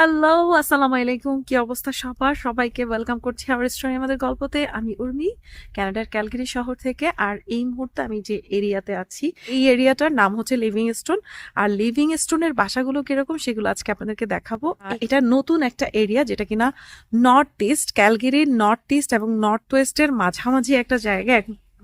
Hello আসসালামু আলাইকুম। কি অবস্থা সবার? সবাইকে ওয়েলকাম করছি আমার স্টোরি আমাদের গল্পতে। আমি উর্মি কানাডার ক্যালগেরি শহর থেকে। আর এই মুহূর্তে আমি যে এরিয়াতে আছি, এই এরিয়াটার নাম হচ্ছে লিভিং স্টোন আর লিভিং স্টোনের বাসাগুলো কীরকম সেগুলো আজকে আপনাদেরকে দেখাবো। এটা নতুন একটা এরিয়া যেটা কিনা নর্থ ইস্ট ক্যালগেরির নর্থ ইস্ট এবং নর্থ ওয়েস্টের মাঝামাঝি একটা জায়গা।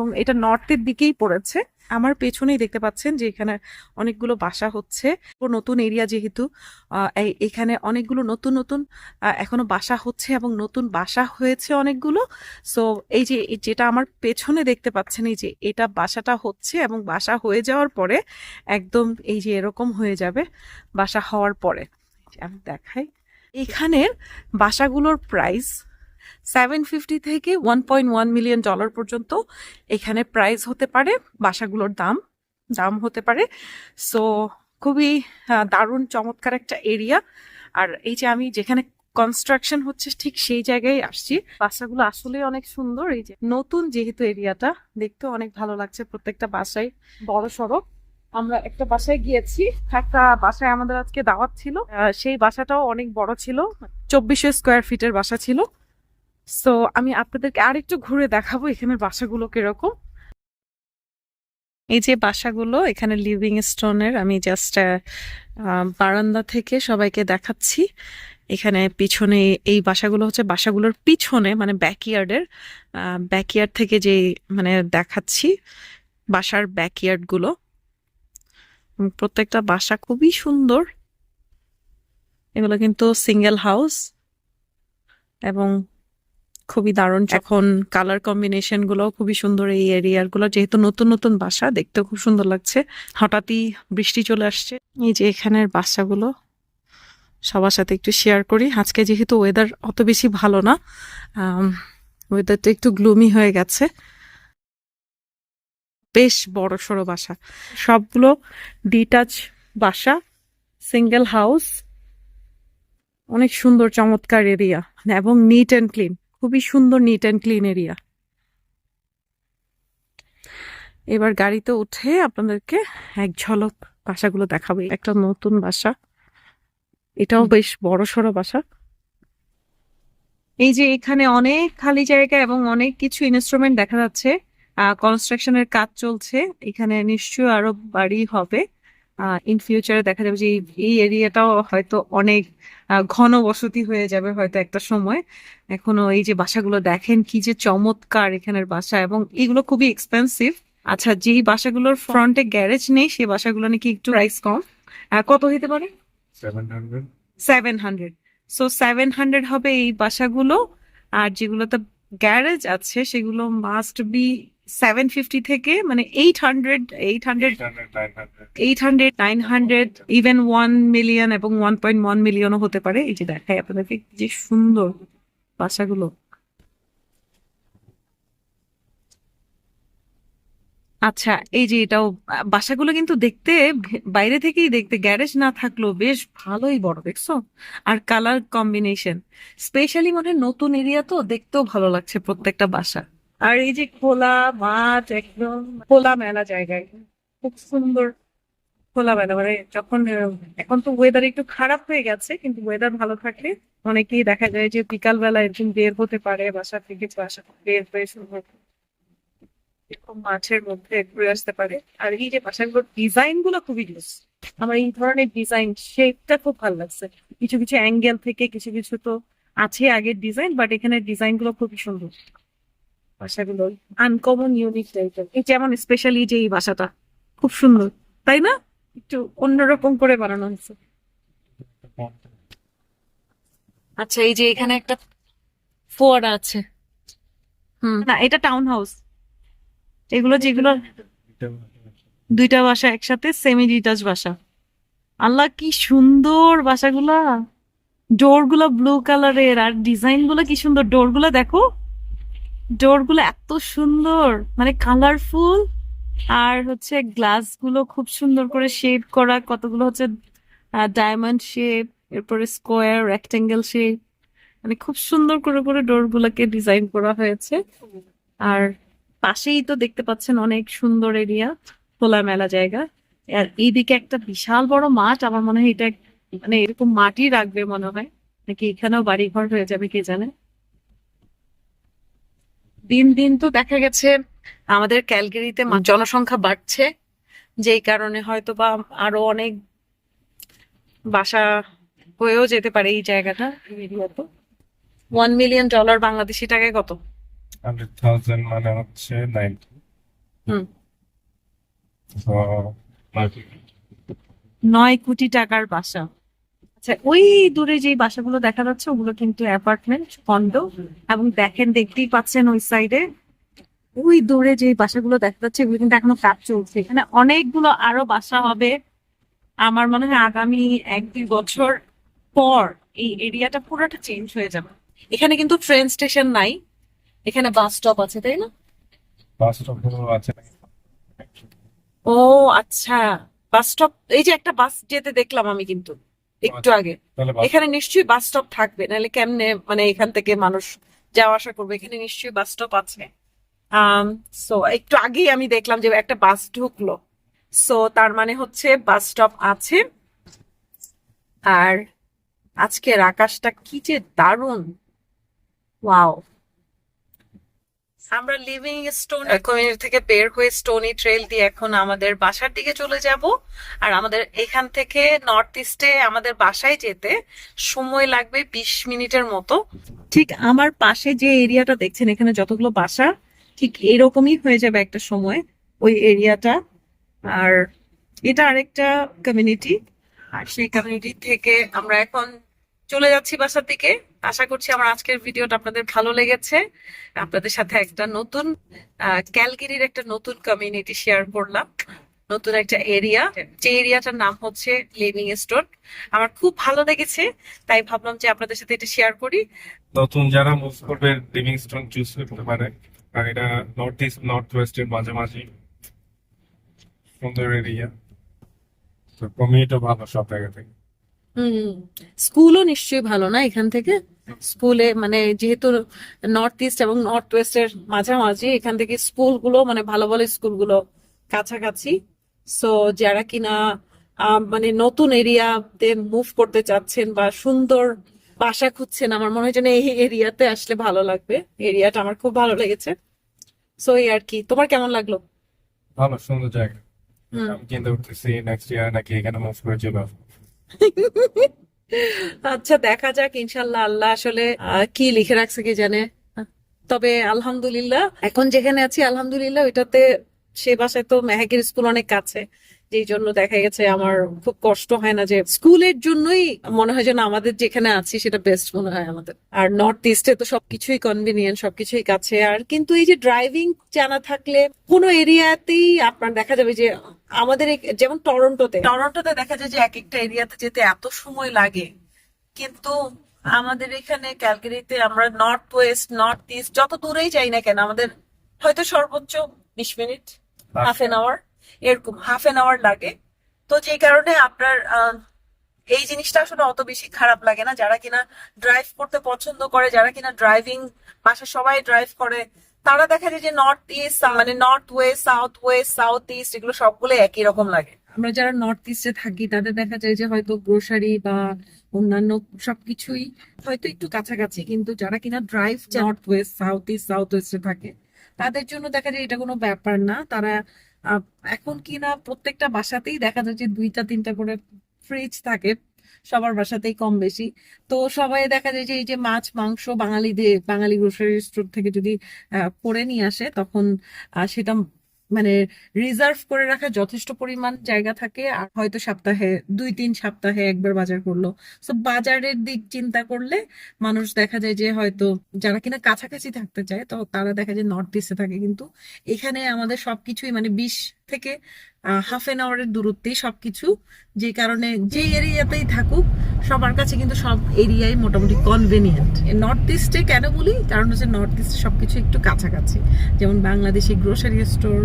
এবং এটা নর্থের দিকেই পড়েছে। আমার পেছনেই দেখতে পাচ্ছেন যে এখানে অনেকগুলো বাসা হচ্ছে। নতুন এরিয়া যেহেতু এখানে অনেকগুলো নতুন নতুন এখনও বাসা হচ্ছে এবং নতুন বাসা হয়েছে অনেকগুলো। সো, এই যে যেটা আমার পেছনে দেখতে পাচ্ছেন, এই যে, এটা বাসাটা হচ্ছে এবং বাসা হয়ে যাওয়ার পরে একদম এই যে, এরকম হয়ে যাবে বাসা হওয়ার পরে। আমি দেখাই। এখানের বাসাগুলোর প্রাইস সেভেন ফিফটি থেকে one point one million dollar পর্যন্ত এখানে প্রাইস হতে পারে, বাসাগুলোর দাম দাম হতে পারে। সো খুবই দারুণ, চমৎকার একটা এরিয়া আর এই যে আমি যেখানে কনস্ট্রাকশন হচ্ছে ঠিক সেই জায়গায় আসছি। বাসাগুলো আসলে অনেক সুন্দর, এই যে নতুন যেহেতু এরিয়াটা দেখতে অনেক ভালো লাগছে প্রত্যেকটা বাসায়। বড় সড়ো। আমরা একটা বাসায় গিয়েছি, একটা বাসায় আমাদের আজকে দাওয়াত ছিল। সেই বাসাটাও অনেক বড় ছিল চব্বিশশো স্কোয়ার ফিটের বাসা ছিল। সো আমি আপনাদেরকে আরেকটু ঘুরে দেখাবো এখানের বাসাগুলো কীরকম। এই যে বাসাগুলো, এখানে লিভিং স্টোনের আমি জাস্ট বারান্দা থেকে সবাইকে দেখাচ্ছি। এখানে পিছনে এই বাসাগুলো হচ্ছে বাসাগুলোর পিছনে মানে ব্যাকইয়ার্ডের ব্যাকইয়ার্ড থেকে যে মানে দেখাচ্ছি বাসার ব্যাকইয়ার্ডগুলো প্রত্যেকটা বাসা খুবই সুন্দর। এগুলো কিন্তু সিঙ্গেল হাউস এবং খুবই দারুণ। এখন কালার কম্বিনেশনগুলো খুবই সুন্দর এই এরিয়ারগুলো যেহেতু নতুন নতুন বাসা দেখতে খুব সুন্দর লাগছে। হঠাৎই বৃষ্টি চলে আসছে। এই যে এখানের বাসাগুলো সবার সাথে একটু শেয়ার করি। আজকে যেহেতু ওয়েদার অত বেশি ভালো না ওয়েদারটা একটু গ্লুমি হয়ে গেছে। বেশ বড় সড়ো বাসা। সবগুলো ডিটাচ বাসা সিঙ্গেল হাউস অনেক সুন্দর চমৎকার এরিয়া এবং নিট অ্যান্ড ক্লিন খুবই সুন্দর নিট অ্যান্ড ক্লিন এরিয়া এবার গাড়িতে উঠে আপনাদেরকে এক ঝলক বাসাগুলো দেখাবো। একটা নতুন বাসা। এটাও বেশ বড় সড়ো বাসা। এই যে এখানে অনেক খালি জায়গা এবং অনেক কিছু ইনস্ট্রুমেন্ট দেখা যাচ্ছে। কনস্ট্রাকশনের কাজ চলছে। এখানে নিশ্চয়ই আরও বাড়ি হবে। ইন ফিউচারে দেখা যাবে যে এই- এরিয়াটাও হয়তো অনেক ঘন বসতি হয়ে যাবে হয়তো একটা সময়। এখনও এই যে বাসাগুলো দেখেন কি যে চমৎকার এখানের বাসা এবং এগুলো খুবই এক্সপেন্সিভ আচ্ছা যেই বাসাগুলোর ফ্রন্টে গ্যারেজ নেই সেই বাসাগুলো নাকি একটু প্রাইস কম। কত হতে পারে? 700 seven hundred so seven hundred হবে এই বাসাগুলো। আর যেগুলোতে গ্যারেজ আছে সেগুলো মাস্ট বি সেভেন ফিফটি থেকে মানে eight hundred eight hundred eight hundred nine hundred even one million এবং ওয়ান পয়েন্ট ওয়ান মিলিয়নও হতে পারে। এই যে দেখাই আপনাদেরকে যে সুন্দর বাসাগুলো আচ্ছা এই যে এটাও বাসাগুলো কিন্তু দেখতে বাইরে থেকেই দেখতে গ্যারেজ না থাকলেও বেশ ভালোই বড় দেখছ? আর কালার কম্বিনেশন স্পেশালি মনে হয় নতুন এরিয়া তো দেখতেও ভালো লাগছে প্রত্যেকটা বাসা। আর এই যে খোলা মাঠ একদম, খোলা মেলা জায়গায় খুব সুন্দর খোলা মেলা। মানে যখন, এখন তো ওয়েদার একটু খারাপ হয়ে গেছে, কিন্তু ওয়েদার ভালো থাকলে অনেকেই দেখা যায় যে বিকাল বেলা এরকম বের হতে পারে, বাসা থেকে বাসা বের হয়ে সুন্দর এরকম মাঠের মধ্যে ঘুরে আসতে পারে। আর এই যে বাসাগুলোর ডিজাইনগুলো খুবই জোস আমার এই ধরনের ডিজাইন শেপটা খুব ভালো লাগছে। কিছু কিছু অ্যাঙ্গেল থেকে কিছু কিছু তো আছে আগের ডিজাইন বাট এখানে ডিজাইনগুলো খুবই সুন্দর। বাসাগুলো আনকমন ইউনিক টাইপের এই যেমন স্পেশালি যে এই বাসাটা খুব সুন্দর তাই না? একটু অন্যরকম করে বানানো হয়েছে। আচ্ছা এই যে এখানে একটা ফোয়ারা আছে। হুম। না এটা টাউন হাউস এগুলো যেগুলো দুইটা বাসা একসাথে সেমি ডিটাচ বাসা আল্লাহ কি সুন্দর বাসাগুলা ডোরগুলো ব্লু কালারের আর ডিজাইনগুলো কি সুন্দর। ডোরগুলো দেখো। ডোরগুলো এত সুন্দর মানে কালারফুল আর হচ্ছে গ্লাসগুলো খুব সুন্দর করে শেপ করা, কতগুলো হচ্ছে ডায়মন্ড শেপ এরপরে স্কোয়ার রেক্টেঙ্গেল শেপ মানে খুব সুন্দর করে করে ডোর গুলোকে ডিজাইন করা হয়েছে। আর পাশেই তো দেখতে পাচ্ছেন অনেক সুন্দর এরিয়া খোলামেলা জায়গা। আর এইদিকে একটা বিশাল বড় মাঠ, আমার মনে হয় এটা মানে এরকম মাটি রাখবে মনে হয়। নাকি এখানেও বাড়ি ঘর হয়ে যাবে, কে জানে? দিন দিন তো দেখা গেছে আমাদের ক্যালগেরিতে জনসংখ্যা বাড়ছে যেই কারণে হয়তো বা আরও অনেক বাসা হয়েও যেতে পারে এই জায়গাটা ওয়ান মিলিয়ন ডলার বাংলাদেশি টাকায় কত? হান্ড্রেড থাউজেন্ড মানে হচ্ছে নাইনটি হুম। নয় কোটি টাকার বাসা। আচ্ছা ওই দূরে যে বাসাগুলো দেখা যাচ্ছে ওগুলো কিন্তু অ্যাপার্টমেন্ট কন্ডো এবং দেখেন দেখতেই পাচ্ছেন ওই সাইডে। ওই দূরে যে বাসাগুলো দেখা যাচ্ছে এগুলো কিন্তু এখনও কাজ চলছে। এখানে অনেকগুলো আরও বাসা হবে। আমার মনে হয় আগামী এক দুই বছর পর এই এরিয়াটা পুরোটা চেঞ্জ হয়ে যাবে। এখানে কিন্তু ট্রেন স্টেশন নাই। এখানে বাস স্টপ আছে তাই না? বাস স্টপও আছে। ও আচ্ছা। বাস স্টপ এই যে একটা বাস যেতে দেখলাম আমি কিন্তু। একটু আগে। এখানে নিশ্চয়ই বাস স্টপ থাকবে নাহলে কেমনে মানে এখান থেকে মানুষ যাওয়া আসা করবে? এখানে নিশ্চয়ই বাস স্টপ আছে। সো একটু আগেই আমি দেখলাম যে একটা বাস ঢুকলো। সো তার মানে হচ্ছে বাস স্টপ আছে। আর আজকের আকাশটা কি যে দারুণ। ওয়াও আমরা লিভিং স্টোন কমিউনিটি থেকে বের হয়ে স্টোনি ট্রেল দিয়ে এখন আমাদের বাসার দিকে চলে যাব। আর আমাদের এখান থেকে নর্থ ইস্টে আমাদের বাসায় যেতে সময় লাগবে বিশ মিনিটের মতো। ঠিক আমার পাশে যে এরিয়াটা দেখছেন এখানে যতগুলো বাসা ঠিক এরকমই হয়ে যাবে একটা সময় ওই এরিয়াটা। আর এটা আরেকটা কমিউনিটি আর সেই কমিউনিটি থেকে আমরা এখন চলে যাচ্ছি বাসার দিকে। আশা করছি আমার আজকের ভিডিওটা আপনাদের ভালো লেগেছে। আপনাদের সাথে একটা নতুন ক্যালগেরির একটা নতুন কমিউনিটি শেয়ার করলাম, নতুন একটা এরিয়া যে এরিয়াটার নাম হচ্ছে লিভিং স্টোন আমার খুব ভালো লেগেছে, তাই ভাবলাম যে আপনাদের সাথে এটা শেয়ার করি। নতুন যারা মুভ করবে লিভিং স্টোন চুজ করতে পারে। আর এটা নর্থ ইস্ট নর্থ ওয়েস্টের মাঝামাঝি সুন্দর এরিয়া তো কমিউনিটিও ভালো সব জায়গা থেকে। হুম স্কুলও নিশ্চয়ই ভালো না এখান থেকে? স্কুলে মানে যেহেতু নর্থ ইস্ট এবং নর্থ ওয়েস্টের মাঝামাঝি এখান থেকে স্কুলগুলো মানে ভালো ভালো স্কুলগুলো কাছাকাছি। সো যারা কিনা মানে নতুন এরিয়াতে মুভ করতে চাচ্ছেন বা সুন্দর বাসা খুঁজছেন আমার মনে হয় যেন এই এরিয়াতে আসলে ভালো লাগবে। এরিয়াটা আমার খুব ভালো লেগেছে। সো এই আর কি। তোমার কেমন লাগল? ভালো সুন্দর জায়গা। আমি চিন্তা করতেছি নেক্সট ইয়ার নাকি এখানে মুভ করে আসব আচ্ছা দেখা যাক, ইনশাল্লাহ আল্লাহ আসলে কি লিখে রাখছে কি জানে। তবে আলহামদুলিল্লাহ, এখন যেখানে আছি, আলহামদুলিল্লাহ, ওইটাতে সে বাসায় তো মেহাকের স্কুল অনেক কাছে। যেই জন্য দেখা গেছে আমার খুব কষ্ট হয় না যে স্কুলের জন্যই মনে হয় যেন আমাদের যেখানে আছি সেটা বেস্ট মনে হয় আমাদের। আর নর্থ ইস্টে তো সবকিছুই কনভিনিয়েন্ট সবকিছুই কাছে। আর কিন্তু এই যে ড্রাইভিং জানা থাকলে কোনো এরিয়াতেই আপনার দেখা যাবে যে আমাদের যেমন টরন্টোতে টরন্টোতে দেখা যায় যে এক একটা এরিয়াতে যেতে এত সময় লাগে। কিন্তু আমাদের এখানে ক্যালকারিতে আমরা নর্থ ওয়েস্ট নর্থ ইস্ট যত দূরেই যাই না কেন, আমাদের হয়তো সর্বোচ্চ বিশ মিনিট হাফ এন আওয়ার এরকম হাফ এন আওয়ার লাগে। তো যেই কারণে আপনার এই জিনিসটা আসলে অত বেশি খারাপ লাগে না। যারা কিনা ড্রাইভ করতে পছন্দ করে যারা কিনা ড্রাইভিং বাসা সবাই ড্রাইভ করে তারা দেখা যায় যে নর্থ ইস্ট মানে north west south west south east এগুলো সবগুলো একই রকম লাগে। আমরা যারা নর্থ ইস্টে থাকি তাদের দেখা যায় যে হয়তো গ্রোসারি বা অন্যান্য সবকিছুই হয়তো একটু কাছাকাছি কিন্তু যারা কিনা drive north west south east south ওয়েস্টে থাকে তাদের জন্য দেখা যায় এটা কোনো ব্যাপার না। তারা আহ, কি না প্রত্যেকটা বাসাতেই দেখা যাচ্ছে দুইটা তিনটা করে ফ্রিজ থাকে। সবার বাসাতেই কম বেশি। তো সবাই দেখা যায় যে এই যে মাছ মাংস বাঙালিদের বাঙালি গ্রোসারি স্টোর থেকে যদি করে নিয়ে আসে তখন সেটা মানে রিজার্ভ করে রাখা যথেষ্ট পরিমাণ জায়গা থাকে। আর হয়তো সপ্তাহে দুই তিন সপ্তাহে একবার বাজার করল। তো বাজারের দিক চিন্তা করলে মানুষ দেখা যায় যে হয়তো যারা কিনা কাছাকাছি থাকতে চায়, তো তারা দেখা যায় নর্থ ইস্টে থাকে। কিন্তু এখানে আমাদের সবকিছুই মানে বিশ থেকে হাফ এন আওয়ারের দূরত্বেই সব কিছু যে কারণে যে এরিয়াতেই থাকুক, সবার কাছে কিন্তু সব এরিয়াই মোটামুটি কনভেনিয়েন্ট নর্থ ইস্টে কেন বলি? কারণ হচ্ছে নর্থ ইস্টে সব কিছু একটু কাছাকাছি। যেমন Bangladeshi grocery store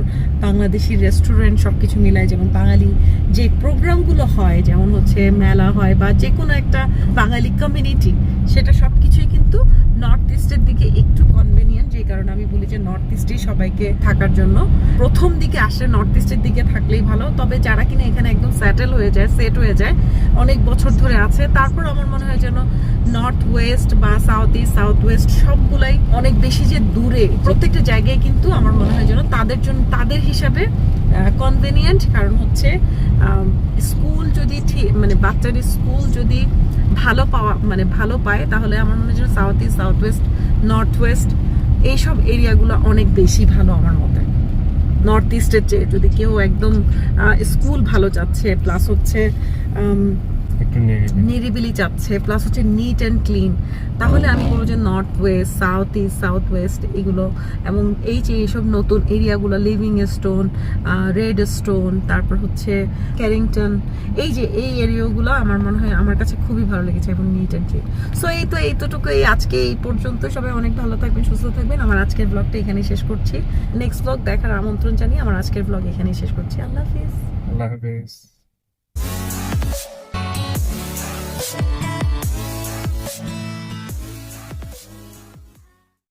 Bangladeshi restaurant সব কিছু মিলায়, যেমন বাঙালি যে প্রোগ্রামগুলো হয়, যেমন হচ্ছে মেলা হয় বা যে কোনো একটা বাঙালি কমিউনিটি সেটা সব কিছুই কিন্তু নর্থ ইস্টের দিকে একটু যে কারণে আমি বলি যে নর্থ ইস্টেই সবাইকে থাকার জন্য। প্রথম দিকে আসলে নর্থ ইস্টের দিকে থাকলেই ভালো, তবে যারা কিনা এখানে একদম সেটেল হয়ে যায় সেট হয়ে যায়, অনেক বছর ধরে আছে। তারপর আমার মনে হয় যেন নর্থ ওয়েস্ট বা সাউথ ইস্ট সাউথ ওয়েস্ট সবগুলাই অনেক বেশি যে দূরে, প্রত্যেকটা জায়গায় কিন্তু আমার মনে হয় যেন তাদের জন্য, তাদের হিসাবে কনভেনিয়েন্ট কারণ হচ্ছে স্কুল যদি ঠিক মানে বাচ্চার স্কুল যদি ভালো পাওয়া মানে ভালো পায়, তাহলে আমার মনে হয় যেন south east south west north west এইসব এরিয়াগুলো অনেক বেশি ভালো আমার মতে। নর্থ ইস্টের চেয়ে যদি কেউ একদম স্কুল ভালো যাচ্ছে প্লাস হচ্ছে নিরিবিলি। চাচ্ছে প্লাস হচ্ছে নিট অ্যান্ড ক্লিন তাহলে আমি বলব যে north west south east south west এগুলো এবং এই যে এইসব নতুন এরিয়াগুলো লিভিং স্টোন রেড স্টোন তারপর হচ্ছে ক্যারিংটন এই যে এই এরিয়াগুলো আমার মনে হয় আমার কাছে খুবই ভালো লেগেছে এবং নিট অ্যান্ড ক্লিন সো এই তো এইতটুকু এই আজকে এই পর্যন্ত। সবাই অনেক ভালো থাকবেন সুস্থ থাকবেন। আমার আজকের ব্লগটা এখানেই শেষ করছি। নেক্সট ব্লগ দেখার আমন্ত্রণ জানিয়ে আমার আজকের ব্লগ এখানেই শেষ করছি। আল্লাহ হাফিজ। আল্লাহ হাফেজ।